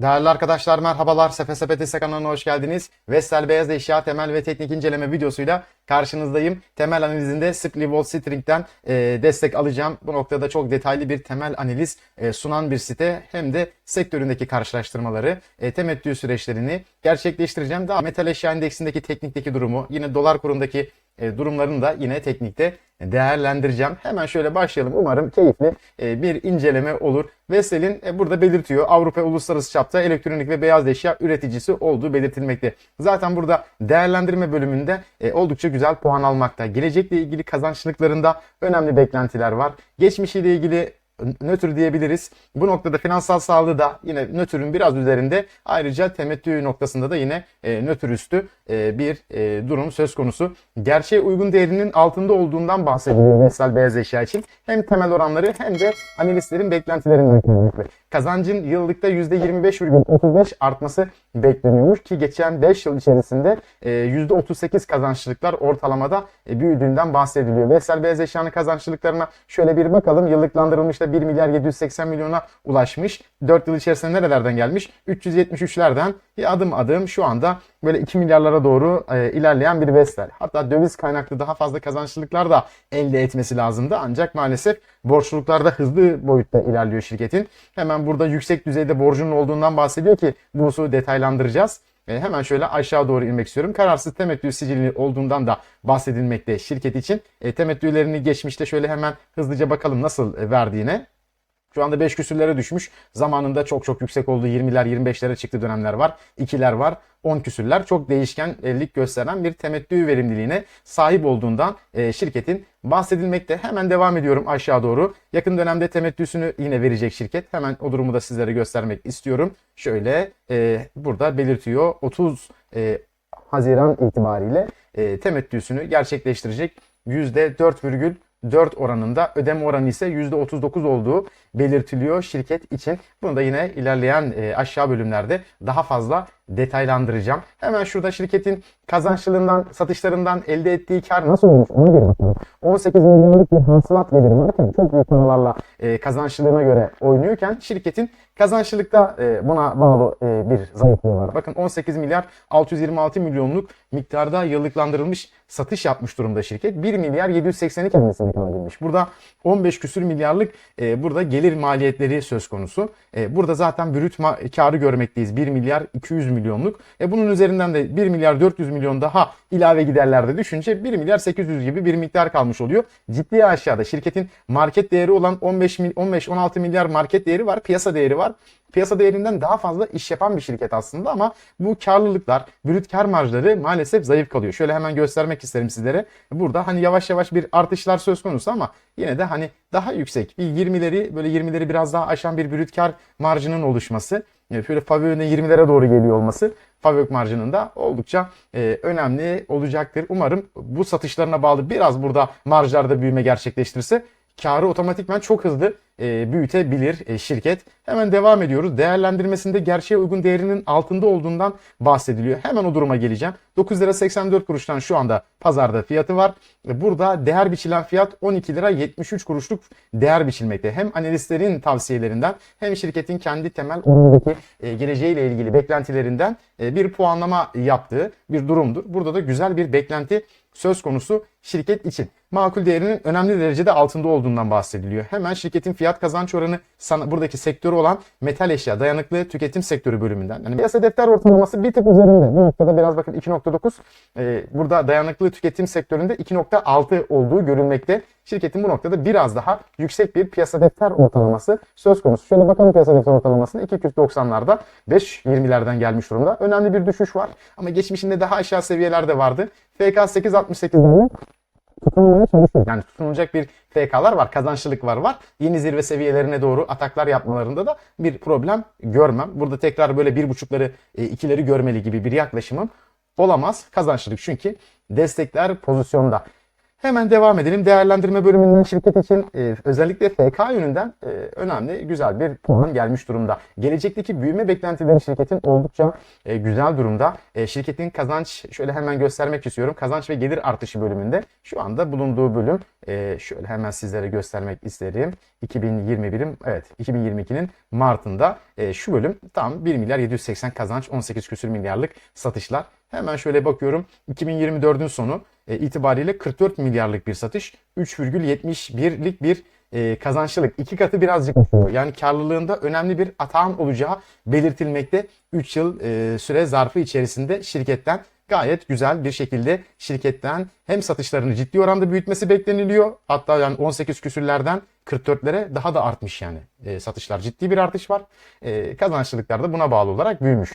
Değerli arkadaşlar merhabalar. Sefe Sepeti kanalına hoş geldiniz. Vestel Beyaz Eşya temel ve teknik inceleme videosuyla karşınızdayım. Temel analizinde Simply Wall String'den e, destek alacağım. Bu noktada çok detaylı bir temel analiz e, sunan bir site. Hem de sektöründeki karşılaştırmaları, e, temettü süreçlerini gerçekleştireceğim. Daha metal eşya endeksindeki teknikteki durumu, yine dolar kurundaki durumlarını da yine teknikte değerlendireceğim. Hemen şöyle başlayalım. Umarım keyifli e, bir inceleme olur. Vestel'in e, burada belirtiyor Avrupa uluslararası çapta elektronik ve beyaz eşya üreticisi olduğu belirtilmekte. Zaten burada değerlendirme bölümünde e, oldukça güzel puan almakta. Gelecekle ilgili kazançlıklarında önemli beklentiler var. Geçmişiyle ilgili nötr diyebiliriz. Bu noktada finansal sağlığı da yine nötrün biraz üzerinde. Ayrıca temettü noktasında da yine e, nötr üstü e, bir e, durum söz konusu. Gerçeğe uygun değerinin altında olduğundan bahsediliyor Vestel beyaz eşya için. Hem temel oranları hem de analistlerin beklentilerinden kaynaklı. Kazancın yıllıkta %25,35 artması bekleniyormuş ki geçen 5 yıl içerisinde e, %38 kazançlılıklar ortalamada e, büyüdüğünden bahsediliyor. Vestel beyaz eşyanın kazançlılıklarına şöyle bir bakalım. Yıllıklandırılmışta 1 milyar 780 milyona ulaşmış. 4 yıl içerisinde nerelerden gelmiş? 373'lerden bir adım adım şu anda böyle 2 milyarlara doğru e, ilerleyen bir Vestel. Hatta döviz kaynaklı daha fazla kazançlılıklar da elde etmesi lazımdı. Ancak maalesef borçluluklarda hızlı boyutta ilerliyor şirketin. Hemen burada yüksek düzeyde borcunun olduğundan bahsediyor ki bu hususu detaylandıracağız. E, hemen şöyle aşağı doğru inmek istiyorum. Kararsız temettü sicili olduğundan da bahsedilmekte şirket için. E, temettülerini geçmişte şöyle hemen hızlıca bakalım nasıl e, verdiğine. Şu anda 5 küsürlere düşmüş. Zamanında çok çok yüksek olduğu 20'ler 25'lere çıktı dönemler var. 2'ler var. 10 küsürler çok değişkenlik gösteren bir temettü verimliliğine sahip olduğundan e, şirketin bahsedilmekte. Hemen devam ediyorum aşağı doğru. Yakın dönemde temettüsünü yine verecek şirket. Hemen o durumu da sizlere göstermek istiyorum. Şöyle e, burada belirtiyor. 30 e, Haziran itibariyle e, temettüsünü gerçekleştirecek %4,4 4 oranında ödeme oranı ise %39 olduğu belirtiliyor şirket için. Bunu da yine ilerleyen e, aşağı bölümlerde daha fazla detaylandıracağım. Hemen şurada şirketin kazançlılığından, satışlarından elde ettiği kar nasıl olmuş ona bir bakalım. 18 milyonluk bir hasılat geliri varken çok büyük paralarla e, kazançlılığına göre oynuyorken şirketin kazançlılıkta e, buna bağlı bir zayıflığı var. Bakın 18 milyar 626 milyonluk miktarda yıllıklandırılmış satış yapmış durumda şirket. 1 milyar 780'i kendisine kalabilmiş. Burada 15 küsür milyarlık burada gelir maliyetleri söz konusu. E, burada zaten brüt karı görmekteyiz. 1 milyar 200 milyonluk. E, bunun üzerinden de 1 milyar 400 milyon daha ilave giderlerde düşünce 1 milyar 800 gibi bir miktar kalmış oluyor. Ciddi aşağıda şirketin market değeri olan 15 15-16 milyar market değeri var. Piyasa değeri var piyasa değerinden daha fazla iş yapan bir şirket aslında ama bu karlılıklar, brüt kar marjları maalesef zayıf kalıyor. Şöyle hemen göstermek isterim sizlere. Burada hani yavaş yavaş bir artışlar söz konusu ama yine de hani daha yüksek bir 20'leri böyle 20'leri biraz daha aşan bir brüt kar marjının oluşması. Şöyle Favio'nun 20'lere doğru geliyor olması Favök marjının da oldukça e, önemli olacaktır. Umarım bu satışlarına bağlı biraz burada marjlarda büyüme gerçekleştirirse karı otomatikman çok hızlı e, büyütebilir e, şirket. Hemen devam ediyoruz. Değerlendirmesinde gerçeğe uygun değerinin altında olduğundan bahsediliyor. Hemen o duruma geleceğim. 9 lira 84 kuruştan şu anda pazarda fiyatı var. E, burada değer biçilen fiyat 12 lira 73 kuruşluk değer biçilmekte. Hem analistlerin tavsiyelerinden hem şirketin kendi temel oranındaki e, geleceğiyle ilgili beklentilerinden e, bir puanlama yaptığı bir durumdur. Burada da güzel bir beklenti söz konusu şirket için. Makul değerinin önemli derecede altında olduğundan bahsediliyor. Hemen şirketin fiyat kazanç oranı buradaki sektörü olan metal eşya dayanıklı tüketim sektörü bölümünden. Yani piyasa defter ortalaması bir tık üzerinde. Bu noktada biraz bakın 2.9 e, burada dayanıklı tüketim sektöründe 2.6 olduğu görülmekte. Şirketin bu noktada biraz daha yüksek bir piyasa defter ortalaması söz konusu. Şöyle bakalım piyasa defter ortalamasına 290'larda 5.20'lerden gelmiş durumda. Önemli bir düşüş var ama geçmişinde daha aşağı seviyelerde vardı. FK 8.68'den tutunmaya çalışıyor. Yani tutunulacak bir FK'lar var, kazançlılık var var. Yeni zirve seviyelerine doğru ataklar yapmalarında da bir problem görmem. Burada tekrar böyle bir buçukları, e, ikileri görmeli gibi bir yaklaşımım olamaz. Kazançlılık çünkü destekler pozisyonda. Hemen devam edelim. Değerlendirme bölümünden şirket için e, özellikle FK yönünden e, önemli, güzel bir puan gelmiş durumda. Gelecekteki büyüme beklentileri şirketin oldukça e, güzel durumda. E, şirketin kazanç, şöyle hemen göstermek istiyorum. Kazanç ve gelir artışı bölümünde şu anda bulunduğu bölüm. E, şöyle hemen sizlere göstermek isterim. 2021'in, evet 2022'nin Mart'ında e, şu bölüm tam 1 milyar 780 kazanç, 18 küsür milyarlık satışlar. Hemen şöyle bakıyorum. 2024'ün sonu itibariyle 44 milyarlık bir satış, 3,71'lik bir e, kazançlılık. iki katı birazcık. Yani karlılığında önemli bir atağın olacağı belirtilmekte. 3 yıl e, süre zarfı içerisinde şirketten gayet güzel bir şekilde şirketten hem satışlarını ciddi oranda büyütmesi bekleniliyor. Hatta yani 18 küsürlerden 44'lere daha da artmış yani. E, satışlar ciddi bir artış var. E, kazançlılıklar da buna bağlı olarak büyümüş.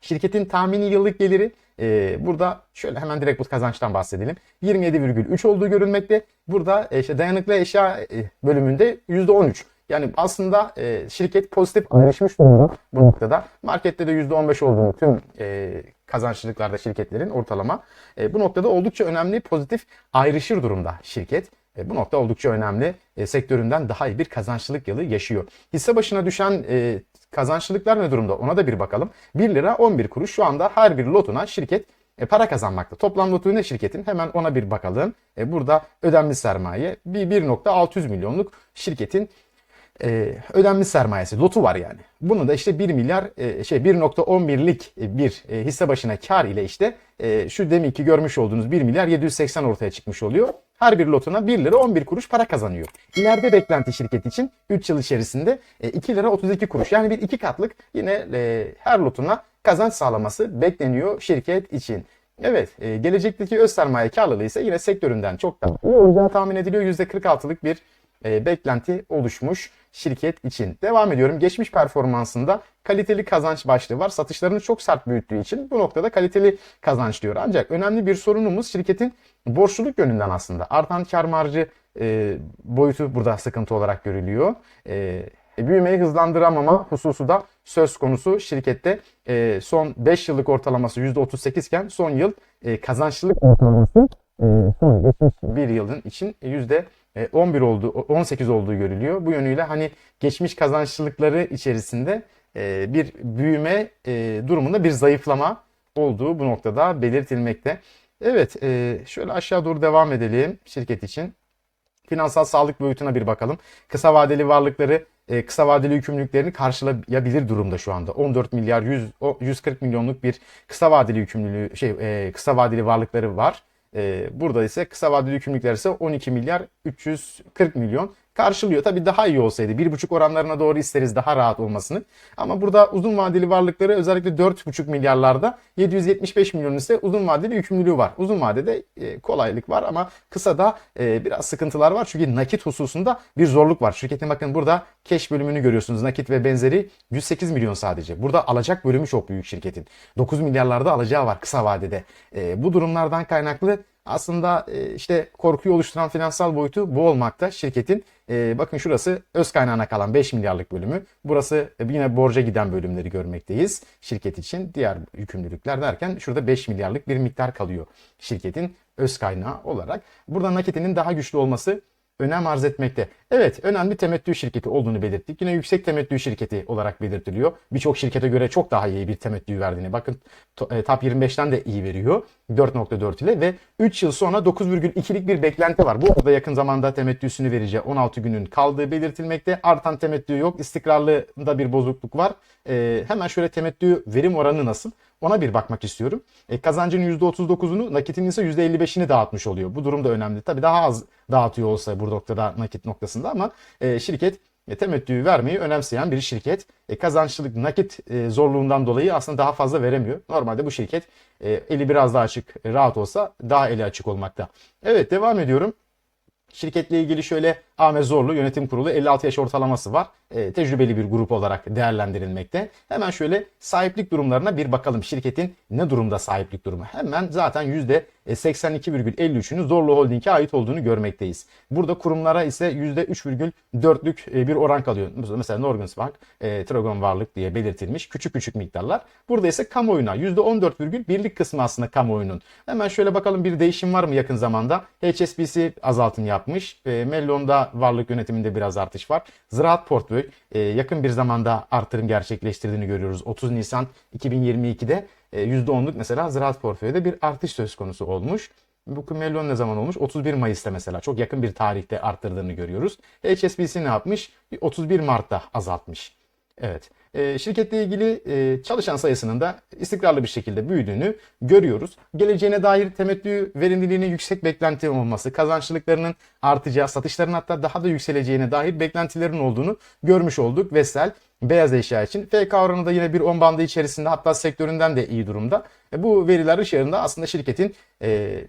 Şirketin tahmini yıllık geliri e, burada şöyle hemen direkt bu kazançtan bahsedelim. 27,3 olduğu görülmekte. Burada e, işte dayanıklı eşya e, bölümünde %13. Yani aslında e, şirket pozitif ayrışmış durumda bu noktada. Markette de %15 olduğunu tüm e, kazançlılıklarda şirketlerin ortalama. E, bu noktada oldukça önemli pozitif ayrışır durumda şirket. E, bu nokta oldukça önemli. E, sektöründen daha iyi bir kazançlılık yılı yaşıyor. Hisse başına düşen e, kazançlılıklar ne durumda ona da bir bakalım. 1 lira 11 kuruş şu anda her bir lotuna şirket e, para kazanmakta. Toplam lotu ne şirketin? Hemen ona bir bakalım. E, burada ödemli sermaye bir 1.600 milyonluk şirketin e, ödemli sermayesi lotu var yani. Bunu da işte 1 milyar e, şey 1.11'lik bir e, hisse başına kar ile işte e, şu deminki görmüş olduğunuz 1 milyar 780 ortaya çıkmış oluyor. Her bir lotuna 1 lira 11 kuruş para kazanıyor. İleride beklenti şirket için 3 yıl içerisinde e, 2 lira 32 kuruş yani bir iki katlık yine e, her lotuna kazanç sağlaması bekleniyor şirket için. Evet, e, gelecekteki öz sermaye karlılığı ise yine sektöründen çok daha iyi olacağı tahmin ediliyor. %46'lık bir e, beklenti oluşmuş şirket için. Devam ediyorum. Geçmiş performansında kaliteli kazanç başlığı var. Satışlarını çok sert büyüttüğü için bu noktada kaliteli kazanç diyor. Ancak önemli bir sorunumuz şirketin borçluluk yönünden aslında. Artan kar marjı e, boyutu burada sıkıntı olarak görülüyor. E, büyümeyi hızlandıramama hususu da söz konusu şirkette e, son 5 yıllık ortalaması %38 iken son yıl e, kazançlılık ortalaması e, son geçmiş bir yılın için yüzde 11 olduğu 18 olduğu görülüyor. Bu yönüyle hani geçmiş kazançlılıkları içerisinde e, bir büyüme e, durumunda bir zayıflama olduğu bu noktada belirtilmekte. Evet e, şöyle aşağı doğru devam edelim şirket için. Finansal sağlık boyutuna bir bakalım. Kısa vadeli varlıkları kısa vadeli yükümlülüklerini karşılayabilir durumda şu anda. 14 milyar 100 140 milyonluk bir kısa vadeli yükümlülüğü şey kısa vadeli varlıkları var. Burada ise kısa vadeli yükümlülükler ise 12 milyar 340 milyon karşılıyor. Tabii daha iyi olsaydı 1,5 oranlarına doğru isteriz daha rahat olmasını. Ama burada uzun vadeli varlıkları özellikle 4,5 milyarlarda 775 milyon ise uzun vadeli yükümlülüğü var. Uzun vadede e, kolaylık var ama kısada e, biraz sıkıntılar var. Çünkü nakit hususunda bir zorluk var. Şirketin bakın burada cash bölümünü görüyorsunuz. Nakit ve benzeri 108 milyon sadece. Burada alacak bölümü çok büyük şirketin. 9 milyarlarda alacağı var kısa vadede. E, bu durumlardan kaynaklı aslında e, işte korkuyu oluşturan finansal boyutu bu olmakta şirketin. E, bakın şurası öz kaynağına kalan 5 milyarlık bölümü. Burası e, yine borca giden bölümleri görmekteyiz şirket için. Diğer yükümlülükler derken şurada 5 milyarlık bir miktar kalıyor şirketin öz kaynağı olarak. Burada nakitinin daha güçlü olması önem arz etmekte. Evet önemli temettü şirketi olduğunu belirttik. Yine yüksek temettü şirketi olarak belirtiliyor. Birçok şirkete göre çok daha iyi bir temettü verdiğini. Bakın e, Top 25'ten de iyi veriyor. 4.4 ile ve 3 yıl sonra 9,2'lik bir beklenti var. Bu arada yakın zamanda temettüsünü vereceği 16 günün kaldığı belirtilmekte. Artan temettü yok. İstikrarlında bir bozukluk var. Ee, hemen şöyle temettü verim oranı nasıl? Ona bir bakmak istiyorum. E, kazancın %39'unu nakitinin ise %55'ini dağıtmış oluyor. Bu durum da önemli. Tabii daha az dağıtıyor olsa bu noktada nakit noktasında ama e, şirket e, temettüyü vermeyi önemseyen bir şirket. E, kazançlılık nakit e, zorluğundan dolayı aslında daha fazla veremiyor. Normalde bu şirket e, eli biraz daha açık, e, rahat olsa daha eli açık olmakta. Evet devam ediyorum. Şirketle ilgili şöyle Ahmet Zorlu Yönetim Kurulu 56 yaş ortalaması var. E, tecrübeli bir grup olarak değerlendirilmekte. Hemen şöyle sahiplik durumlarına bir bakalım. Şirketin ne durumda sahiplik durumu? Hemen zaten %82,53'ünün Zorlu Holding'e ait olduğunu görmekteyiz. Burada kurumlara ise %3,4'lük e, bir oran kalıyor. Mesela Norgans Bank, e, Tragon Varlık diye belirtilmiş küçük küçük miktarlar. Burada ise kamuoyuna %14,1'lik kısmı aslında kamuoyunun. Hemen şöyle bakalım bir değişim var mı yakın zamanda? HSBC azaltım yapmış. E, Mellon'da varlık yönetiminde biraz artış var. Ziraat portföy e, yakın bir zamanda artırım gerçekleştirdiğini görüyoruz. 30 Nisan 2022'de e, %10'luk mesela ziraat portföyde bir artış söz konusu olmuş. Bu Mellon ne zaman olmuş? 31 Mayıs'ta mesela. Çok yakın bir tarihte arttırdığını görüyoruz. HSBC ne yapmış? 31 Mart'ta azaltmış. Evet. E, şirketle ilgili e, çalışan sayısının da istikrarlı bir şekilde büyüdüğünü görüyoruz. Geleceğine dair temettü verimliliğinin yüksek beklenti olması, kazançlılıklarının artacağı, satışların hatta daha da yükseleceğine dair beklentilerin olduğunu görmüş olduk. Vestel beyaz eşya için. FK oranı da yine bir 10 bandı içerisinde hatta sektöründen de iyi durumda. E, bu veriler ışığında aslında şirketin e,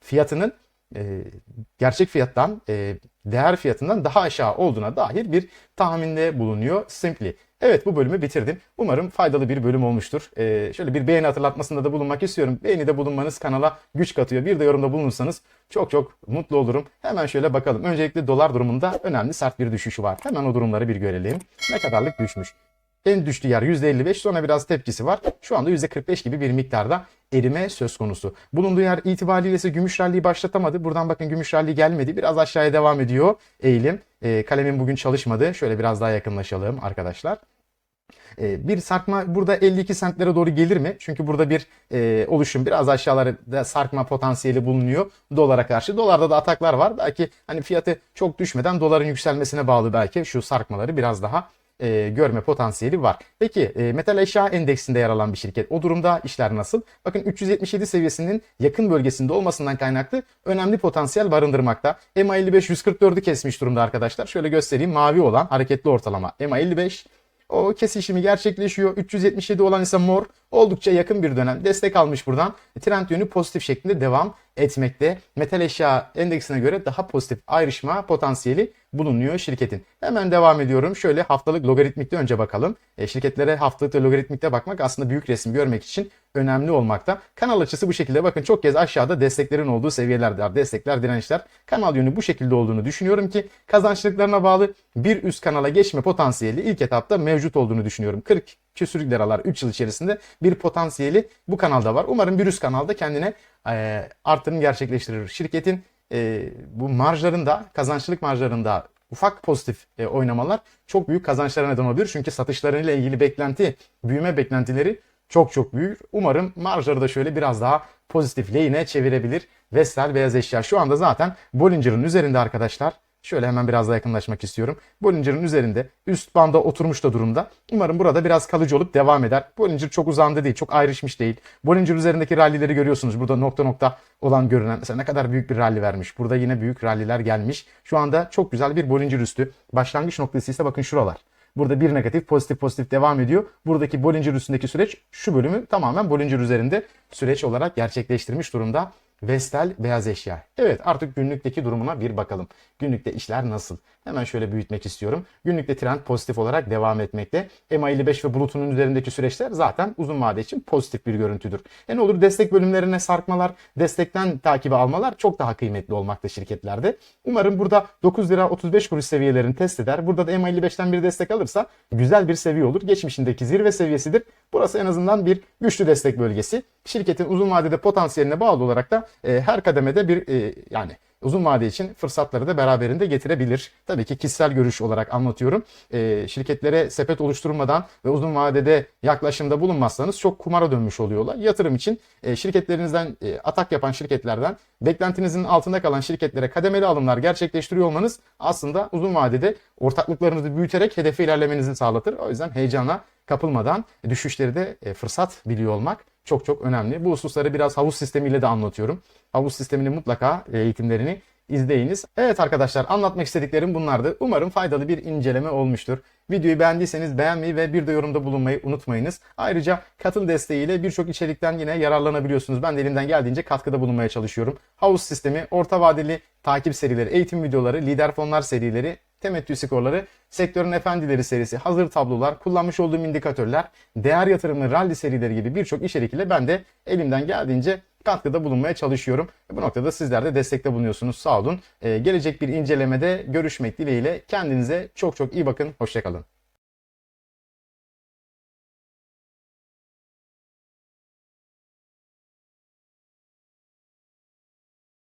fiyatının gerçek fiyattan, değer fiyatından daha aşağı olduğuna dair bir tahminde bulunuyor Simply. Evet bu bölümü bitirdim. Umarım faydalı bir bölüm olmuştur. Ee, şöyle bir beğeni hatırlatmasında da bulunmak istiyorum. Beğeni de bulunmanız kanala güç katıyor. Bir de yorumda bulunursanız çok çok mutlu olurum. Hemen şöyle bakalım. Öncelikle dolar durumunda önemli sert bir düşüşü var. Hemen o durumları bir görelim. Ne kadarlık düşmüş. En düştüğü yer %55 sonra biraz tepkisi var. Şu anda %45 gibi bir miktarda erime söz konusu. Bulunduğu yer itibariyle ise gümüş ralliyi başlatamadı. Buradan bakın gümüş ralli gelmedi. Biraz aşağıya devam ediyor eğilim. E, kalemin bugün çalışmadı. Şöyle biraz daha yakınlaşalım arkadaşlar. E, bir sarkma burada 52 sentlere doğru gelir mi? Çünkü burada bir e, oluşum biraz aşağılarda sarkma potansiyeli bulunuyor dolara karşı. Dolarda da ataklar var. Belki hani fiyatı çok düşmeden doların yükselmesine bağlı belki şu sarkmaları biraz daha e, görme potansiyeli var. Peki e, metal eşya endeksinde yer alan bir şirket. O durumda işler nasıl? Bakın 377 seviyesinin yakın bölgesinde olmasından kaynaklı önemli potansiyel barındırmakta. EMA 55 144'ü kesmiş durumda arkadaşlar. Şöyle göstereyim. Mavi olan hareketli ortalama. EMA 55 o kesişimi gerçekleşiyor. 377 olan ise mor oldukça yakın bir dönem destek almış buradan. Trend yönü pozitif şeklinde devam etmekte. Metal eşya endeksine göre daha pozitif ayrışma potansiyeli bulunuyor şirketin. Hemen devam ediyorum. Şöyle haftalık logaritmikte önce bakalım. E, şirketlere haftalık logaritmikte bakmak aslında büyük resim görmek için önemli olmakta. Kanal açısı bu şekilde. Bakın çok kez aşağıda desteklerin olduğu seviyelerde var. Destekler, dirençler. Kanal yönü bu şekilde olduğunu düşünüyorum ki kazançlıklarına bağlı bir üst kanala geçme potansiyeli ilk etapta mevcut olduğunu düşünüyorum. 40 küsür liralar 3 yıl içerisinde bir potansiyeli bu kanalda var. Umarım bir üst kanalda kendine e, artırım gerçekleştirir. Şirketin e, bu marjlarında, kazançlılık marjlarında ufak pozitif e, oynamalar çok büyük kazançlara neden olabilir. Çünkü satışlarıyla ilgili beklenti, büyüme beklentileri çok çok büyük. Umarım marjları da şöyle biraz daha pozitif lehine çevirebilir. Vestel beyaz eşya şu anda zaten Bollinger'ın üzerinde arkadaşlar. Şöyle hemen biraz daha yakınlaşmak istiyorum. Bollinger'ın üzerinde üst banda oturmuş da durumda. Umarım burada biraz kalıcı olup devam eder. Bollinger çok uzandı değil, çok ayrışmış değil. Bollinger üzerindeki rallileri görüyorsunuz. Burada nokta nokta olan görünen mesela ne kadar büyük bir ralli vermiş. Burada yine büyük ralliler gelmiş. Şu anda çok güzel bir Bollinger üstü. Başlangıç noktası ise bakın şuralar. Burada bir negatif pozitif pozitif devam ediyor. Buradaki Bollinger üstündeki süreç şu bölümü tamamen Bollinger üzerinde süreç olarak gerçekleştirmiş durumda. Vestel beyaz eşya. Evet artık günlükteki durumuna bir bakalım. Günlükte işler nasıl? Hemen şöyle büyütmek istiyorum. Günlükte trend pozitif olarak devam etmekte. EMA 55 ve bulutunun üzerindeki süreçler zaten uzun vade için pozitif bir görüntüdür. E ne olur destek bölümlerine sarkmalar, destekten takibi almalar çok daha kıymetli olmakta şirketlerde. Umarım burada 9 lira 35 kuruş seviyelerini test eder. Burada da EMA 55'ten bir destek alırsa güzel bir seviye olur. Geçmişindeki zirve seviyesidir. Burası en azından bir güçlü destek bölgesi. Şirketin uzun vadede potansiyeline bağlı olarak da e, her kademede bir e, yani uzun vade için fırsatları da beraberinde getirebilir. Tabii ki kişisel görüş olarak anlatıyorum. E, şirketlere sepet oluşturmadan ve uzun vadede yaklaşımda bulunmazsanız çok kumara dönmüş oluyorlar. Yatırım için e, şirketlerinizden e, atak yapan şirketlerden beklentinizin altında kalan şirketlere kademeli alımlar gerçekleştiriyor olmanız aslında uzun vadede ortaklıklarınızı büyüterek hedefe ilerlemenizi sağlatır. O yüzden heyecana kapılmadan düşüşleri de e, fırsat biliyor olmak çok çok önemli. Bu hususları biraz havuz sistemiyle de anlatıyorum. Havuz sisteminin mutlaka eğitimlerini izleyiniz. Evet arkadaşlar anlatmak istediklerim bunlardı. Umarım faydalı bir inceleme olmuştur. Videoyu beğendiyseniz beğenmeyi ve bir de yorumda bulunmayı unutmayınız. Ayrıca katıl desteğiyle birçok içerikten yine yararlanabiliyorsunuz. Ben de elimden geldiğince katkıda bulunmaya çalışıyorum. Havuz sistemi, orta vadeli takip serileri, eğitim videoları, lider fonlar serileri, temettü skorları, sektörün efendileri serisi, hazır tablolar, kullanmış olduğum indikatörler, değer yatırımı, rally serileri gibi birçok içerik ile ben de elimden geldiğince katkıda bulunmaya çalışıyorum. Bu noktada sizler de destekte bulunuyorsunuz. Sağ olun. Ee, gelecek bir incelemede görüşmek dileğiyle. Kendinize çok çok iyi bakın. Hoşçakalın.